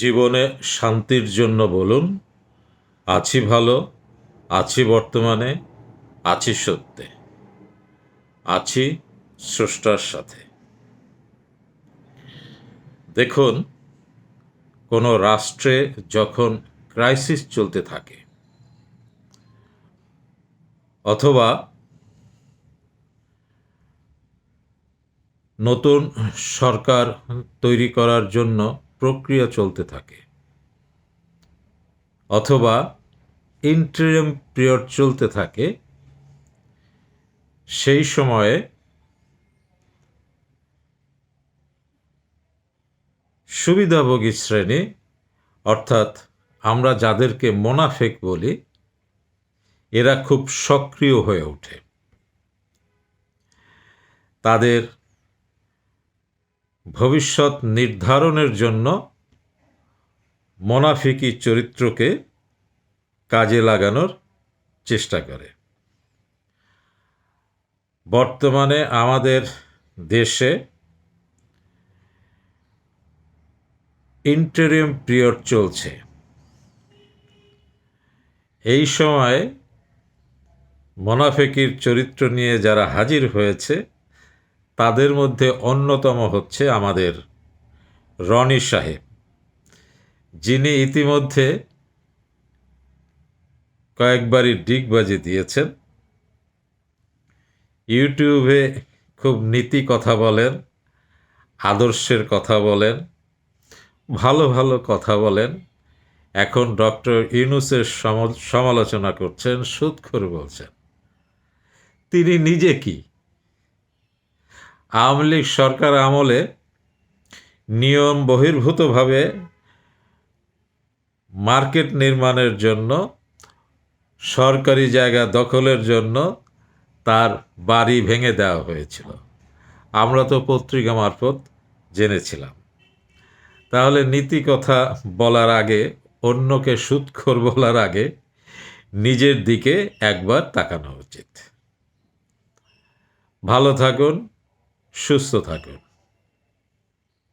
জীবনে শান্তির জন্য বলুন, আছি ভালো, আছি বর্তমানে, আছি সত্যে, আছি স্রষ্টার সাথে। দেখুন, কোনো রাষ্ট্রে যখন ক্রাইসিস চলতে থাকে, অথবা নতুন সরকার তৈরি করার জন্য প্রক্রিয়া চলতে থাকে। অথবা ইন্টারিম পিরিয়ড চলতে থাকে। সেই সময়ে সুবিধাভোগী শ্রেণি, অর্থাৎ আমরা যাদেরকে মোনাফেক বলি, এরা খুব সক্রিয় হয়ে ওঠে। তাদের ভবিষ্যৎ নির্ধারণের জন্য মোনাফিকি চরিত্রকে কাজে লাগানোর চেষ্টা করে। বর্তমানে আমাদের দেশে ইন্টারিম পিরিয়ড চলছে। এই সময় মোনাফেকির চরিত্র নিয়ে যারা হাজির হয়েছে তাদের মধ্যে অন্যতম হচ্ছে আমাদের রনি সাহেব, যিনি ইতিমধ্যে কয়েকবারই ডিগবাজি দিয়েছেন। ইউটিউবে খুব নীতি কথা বলেন, আদর্শের কথা বলেন, ভালো ভালো কথা বলেন। এখন ডক্টর ইউনুসের সম- সমালোচনা করছেন, সুৎখর বলছেন, তিনি নিজে কি আওয়ামী লীগ সরকার আমলে নিয়ম বহির্ভূতভাবে মার্কেট নির্মাণের জন্য, সরকারি জায়গা দখলের জন্য তার বাড়ি ভেঙে দেওয়া হয়েছিল। আমরা তো পত্রিকা মারফত জেনেছিলাম। তাহলে নীতি কথা বলার আগে, অন্যকে সুৎখর বলার আগে নিজের দিকে একবার তাকানো উচিত। ভালো থাকুন সুস্থ থাকুন।